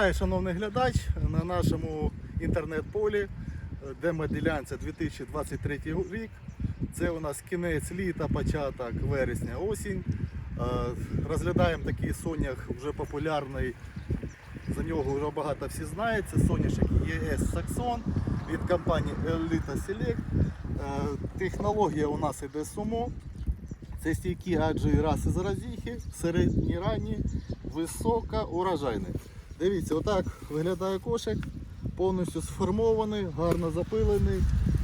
Шановний глядач, на нашому інтернет-полі демоділянця 2023 рік. Це у нас кінець літа, початок вересня, осінь. Е, Розглядаємо такий сонях вже популярний. За нього вже багато всі знають. Це соняшник ЄС Саксон від компанії Elita Select. Е, Технологія у нас іде сумо. Це стійкі аджі раси заразіхи, середні ранні, висока, урожайний. Дивіться, отак виглядає кошик, повністю сформований, гарно запилений.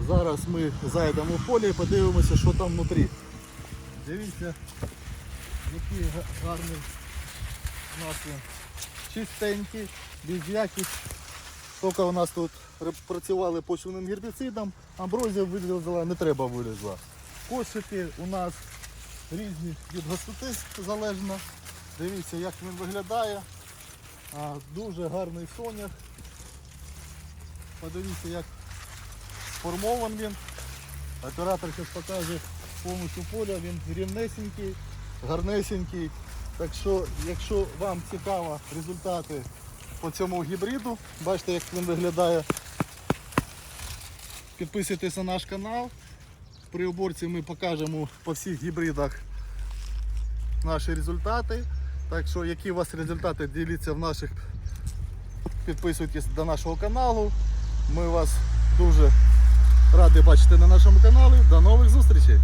Зараз ми зайдемо в поле і подивимося, що там внутрі. Дивіться, який гарний у нас він. Чистенький, без яких. Тільки у нас тут працювали почвеним гербіцидом, амброзія вилізла, не треба вилізла. Кошики у нас різні від густоти залежно. Дивіться, як він виглядає. А, дуже гарний соняк. Подивіться, як сформований він. Оператор зараз покаже повністю поля, він рівнесенький, гарнесенький. Так що, якщо вам цікаво результати по цьому гібриду, бачите, як він виглядає. Підписуйтесь на наш канал. При уборці ми покажемо по всіх гібридах наші результати. Так що, які у вас результати, діліться в наших. Підписуйтесь до нашого каналу. Ми вас дуже раді бачити на нашому каналі. До нових зустрічей!